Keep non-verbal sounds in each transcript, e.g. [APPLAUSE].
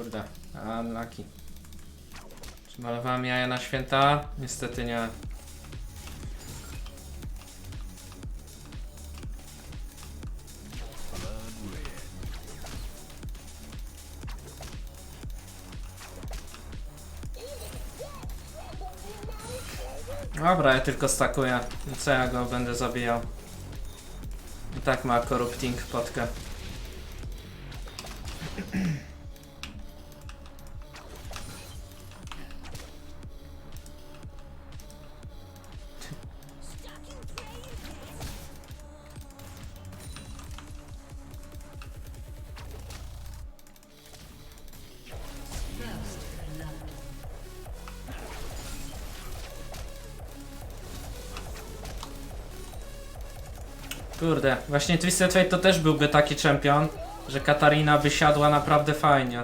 Kurde, unlucky. Czy malowałem jaja na święta? Niestety nie. Dobra, ja tylko stakuję. Co ja go będę zabijał? I tak ma corrupting potkę. Kurde, właśnie Twisted Fate to też byłby taki czempion, że Katarina by siadła naprawdę fajnie.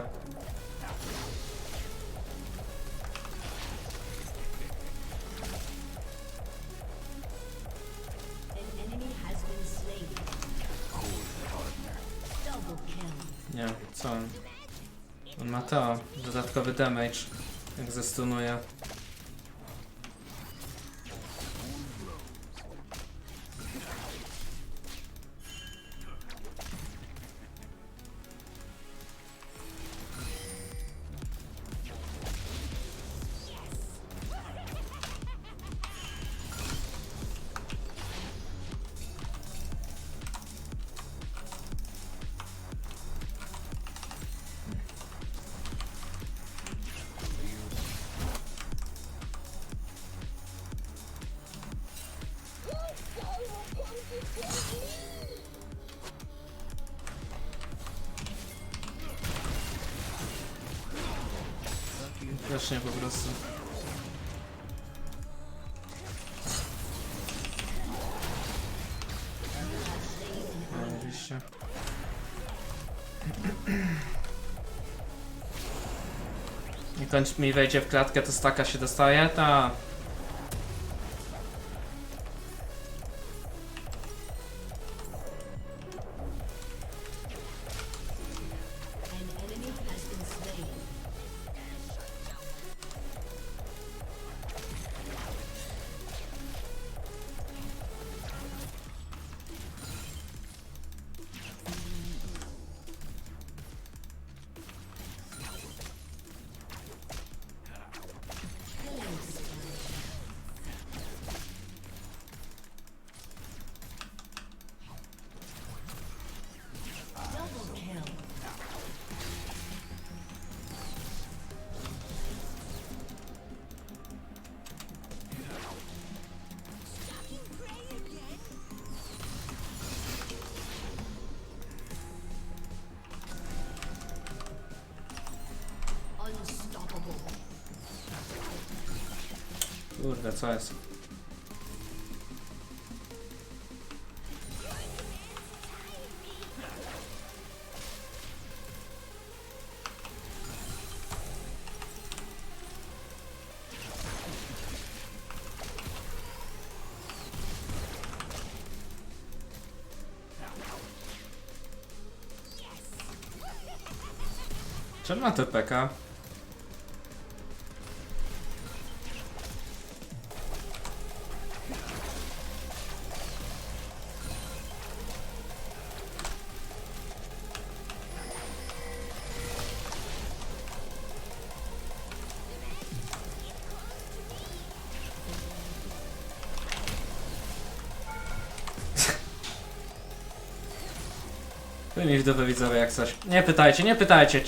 Nie, co on? On ma to, dodatkowy damage, jak zestunuje. Wiesz nie po prostu. Oczywiście. [CLEARS THROAT] I kończ mi wejdzie w klatkę, to staka się dostaje? Ta. Kurde, co jest? Czemu ma TPK? Wy mi w dupę widzowie jak coś. Nie pytajcie, nie pytajcie.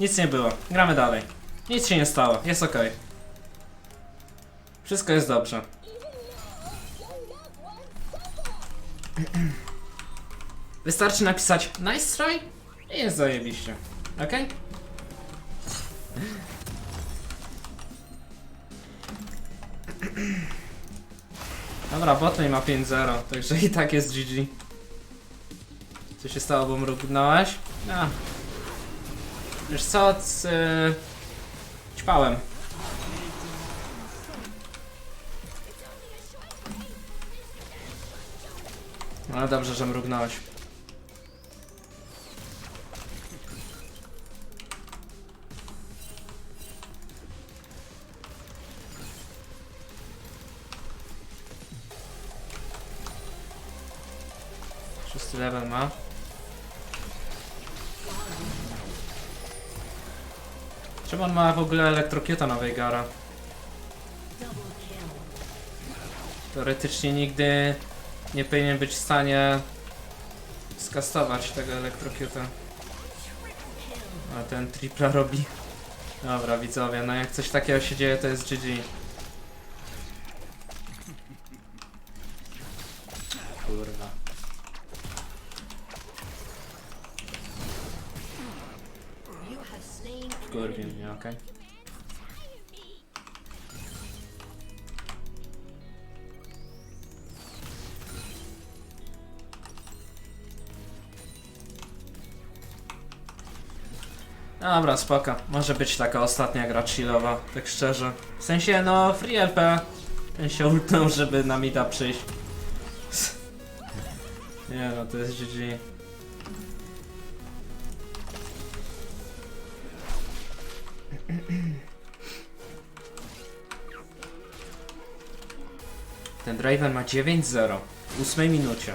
Nic nie było. Gramy dalej. Nic się nie stało. Jest ok. Wszystko jest dobrze. [CLEARS THROAT] Wystarczy napisać nice try i jest zajebiście. Ok? Dobra, botlane ma 5-0, także i tak jest GG. Co się stało, bo mrugnąłeś? A. Wiesz co, c... Ćpałem. No dobrze, że mrugnąłeś. Wszyscy level ma. Czemu on ma w ogóle elektrokiuta na kill. Teoretycznie nigdy nie powinien być w stanie skastować tego elektrokiuta. A ten tripla robi. Dobra, widzowie, no jak coś takiego się dzieje, to jest GG. Kurwa. You have Kurwie enemy. mnie, okej. Dobra, spoko. Może być taka ostatnia gra chillowa, tak szczerze. W sensie, no, free LP. Ten się ultnął, żeby na mida przyjść. [LAUGHS] Nie no, to jest GG. Ten Draven ma 9-0 w 8 minucie.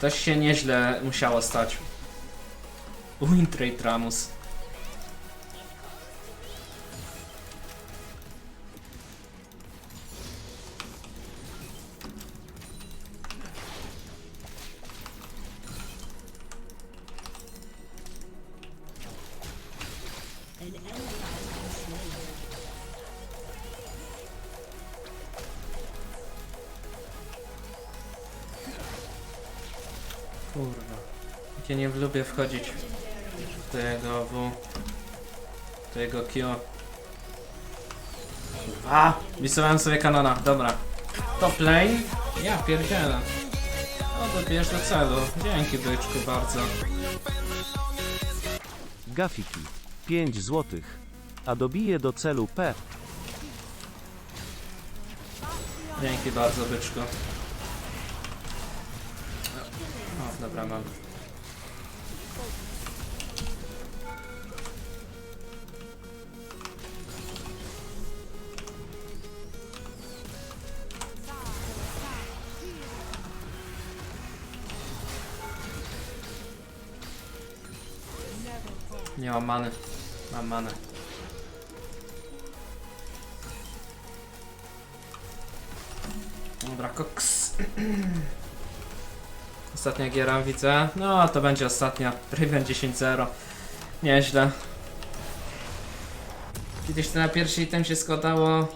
Też się nieźle musiało stać. Wintrade Ramus. Lubię wchodzić do jego W. Jego Q. A! Wysłałem sobie kanona, dobra. Top lane? Ja pierdzielę. No dobierz do celu. Dzięki byczku bardzo. Gafiki. 5 złotych. A dobije do celu P. Dzięki bardzo byczku. O, dobra mam. Nie mam many. Mam manę. Dobra, koks. [CLEARS THROAT] Ostatnia giera widzę. No, to będzie ostatnia. Raven 10-0. Nieźle. Kiedyś to na pierwszy item się składało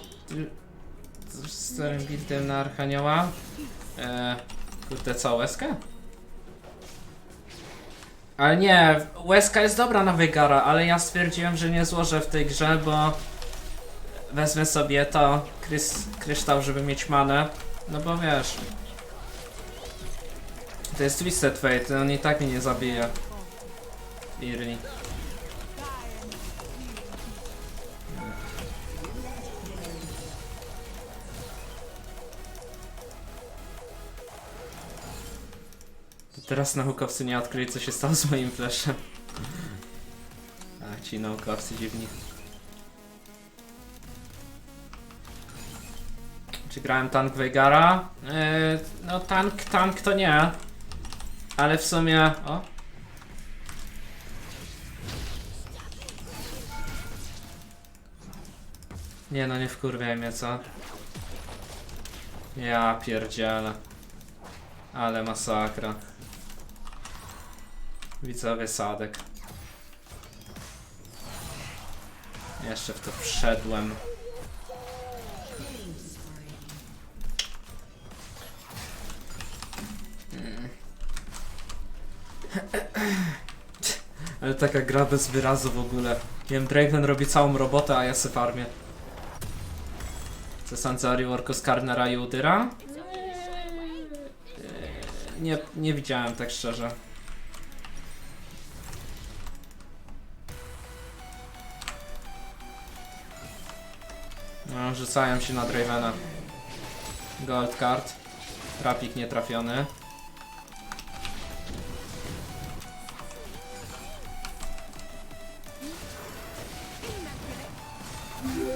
z starym buildem na Archanioła. Eee, kurde, co, łezkę? Ale nie, łezka jest dobra na Wygara, ale ja stwierdziłem, że nie złożę w tej grze, bo wezmę sobie to krys, kryształ, żeby mieć manę. No bo wiesz. To jest Twisted Fate, on i tak mnie nie zabije. Early. Teraz naukowcy nie odkryli co się stało z moim flashem. A ci naukowcy dziwni. Czy grałem tank Veigara? Yy, no tank, tank to nie. Ale w sumie... O! Nie no, nie wkurwiaj mnie, co? Ja pierdzielę. Ale masakra. Widzowie sadek. Jeszcze w to wszedłem. Spree. Ale taka gra bez wyrazu w ogóle. Nie wiem, Draven robi całą robotę, a ja se farmię. Co sądzę o reworku Skarnera i Udyra? Nie, nie widziałem tak szczerze. Rzucają się na Dravena. Gold card. Trapik nietrafiony.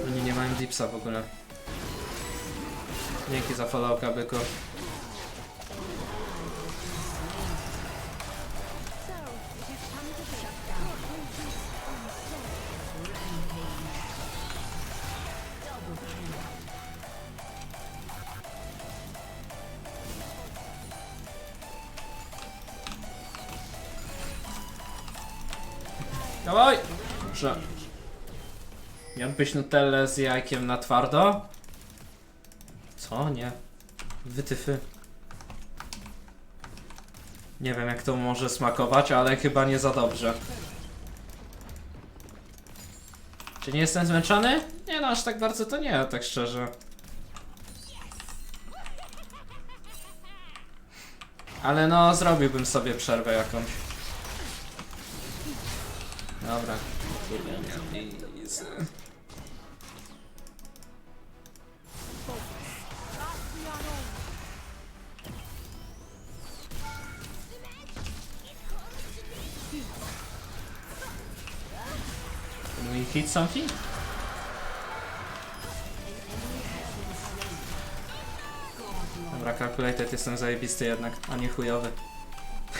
Oni nie mają dipsa w ogóle. Dzięki za followka, byku. Dawaj! Dobrze. Miałbyś nutellę z jajkiem na twardo? Co? Nie. Wytyfy. Nie wiem jak to może smakować, ale chyba nie za dobrze. Czy nie jestem zmęczony? Nie no, aż tak bardzo to nie, tak szczerze. Ale no, zrobiłbym sobie przerwę jakąś. Dobra. Kurde. Easy. Can we hit something? Dobra, calculated jestem zajebisty jednak, a nie chujowy.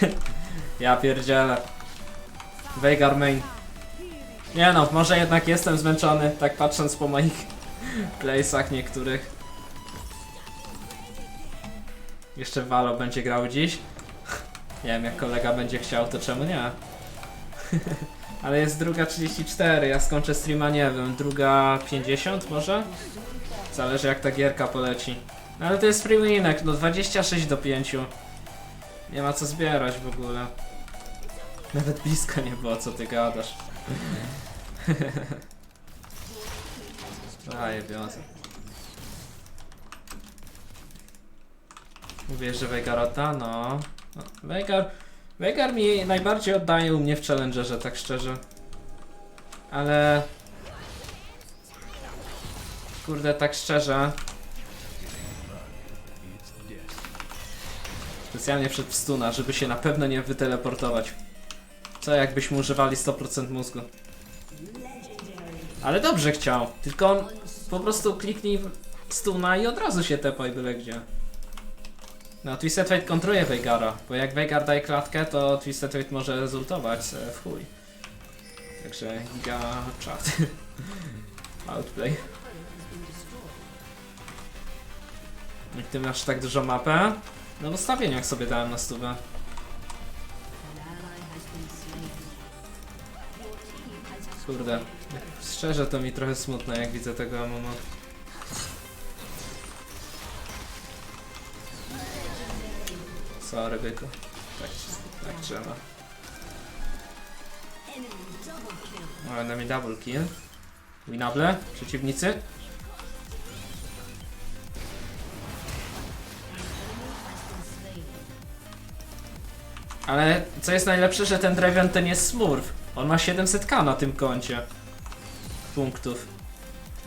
[LAUGHS] ja pierdzielę. Veigar main. Nie no, może jednak jestem zmęczony, tak patrząc po moich [LAUGHS] playsach niektórych. Jeszcze Valo będzie grał dziś. [LAUGHS] Nie wiem, jak kolega będzie chciał, to czemu nie? [LAUGHS] Ale jest druga 34, ja skończę streama, nie wiem, druga 50 może? Zależy jak ta gierka poleci. No ale to jest free winek, no 26 do 5. Nie ma co zbierać w ogóle. Nawet blisko nie było, co ty gadasz. Daję wiązę. Mówię, że Veigar odda? No. no. Veigar... Veigar mi najbardziej oddaje u mnie w Challengerze, tak szczerze. Ale... Kurde, tak szczerze. Specjalnie przed stuna, żeby się na pewno nie wyteleportować. Co jakbyśmy używali 100% mózgu. Ale dobrze chciał, tylko on po prostu kliknij stuna i od razu się tepaj byle gdzie. No, Twisted Fate kontruje Veigara, bo jak Veigar daje klatkę, to Twisted Fate może rezultować e, w chuj. Także giga chat. [LAUGHS] Outplay. Jak ty masz tak dużo mapę? No w ustawieniach sobie dałem na stówę. Kurde. Szczerze to mi trochę smutno jak widzę tego Amumu. Sorry byku. Tak, tak trzeba. O, enemy double kill. Winable, przeciwnicy. Ale co jest najlepsze, że ten Draven nie jest smurf. On ma 700k na tym koncie. Punktów.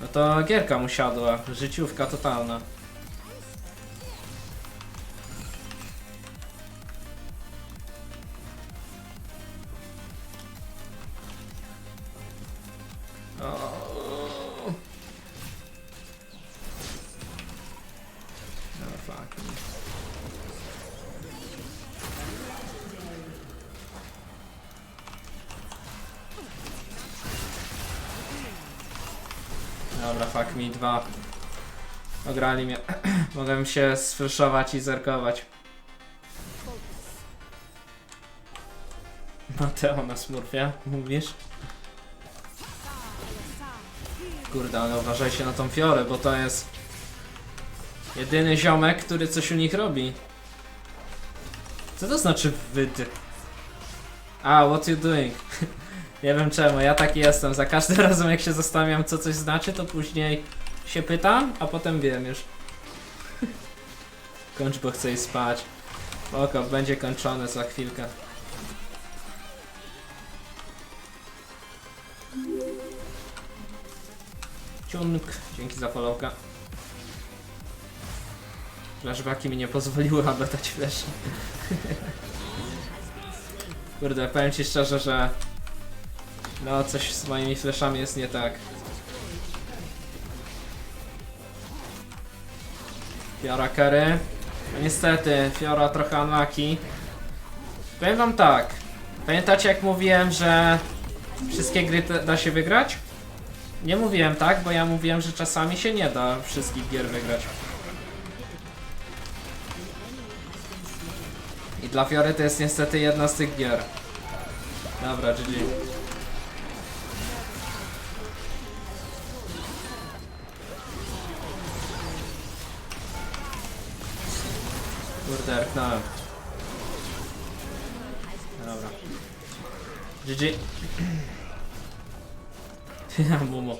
No to gierka mu siadła. Życiówka totalna. O. No fuck. Dobra, fuck me, dwa. Ograli mnie. [CLEARS THROAT] Mogłem się sfreszować i zerkować. Mateo na smurfie, mówisz? Kurde, ale uważajcie na tą fiorę, bo to jest jedyny ziomek, który coś u nich robi. Co to znaczy wyd? A, what you doing? [LAUGHS] Nie wiem czemu, ja taki jestem. Za każdym [LAUGHS] razem jak się zastanawiam co coś znaczy, to później się pytam, a potem wiem już. [LAUGHS] Kończ, bo chcę iść spać. Oko, będzie kończone za chwilkę. Ciunk, dzięki za followka. Flashbacki mi nie pozwoliły dać [LAUGHS] flash. Kurde, powiem ci szczerze, że no, coś z moimi flashami jest nie tak. Fiora Curry. No niestety, Fiora trochę unlucky. Powiem wam tak. Pamiętacie jak mówiłem, że wszystkie gry da się wygrać? Nie mówiłem tak, bo ja mówiłem, że czasami się nie da wszystkich gier wygrać. I dla Fiory to jest niestety jedna z tych gier. Dobra, GG. Kurde, erknąłem. Dobra. GG. [CLEARS THROAT] Ja, Mumu.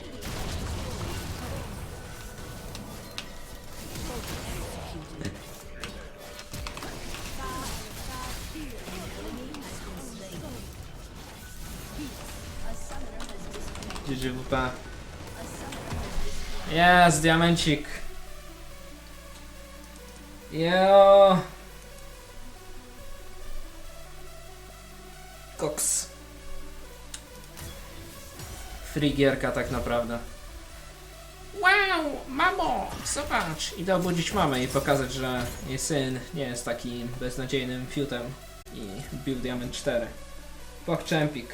GG WP. Jest, diamencik. Jo. Koks. Free gierka tak naprawdę. Wow, mamo, zobacz. Idę obudzić mamę i pokazać, że jej syn nie jest takim beznadziejnym fiutem i bił Diament 4. Pogczempik.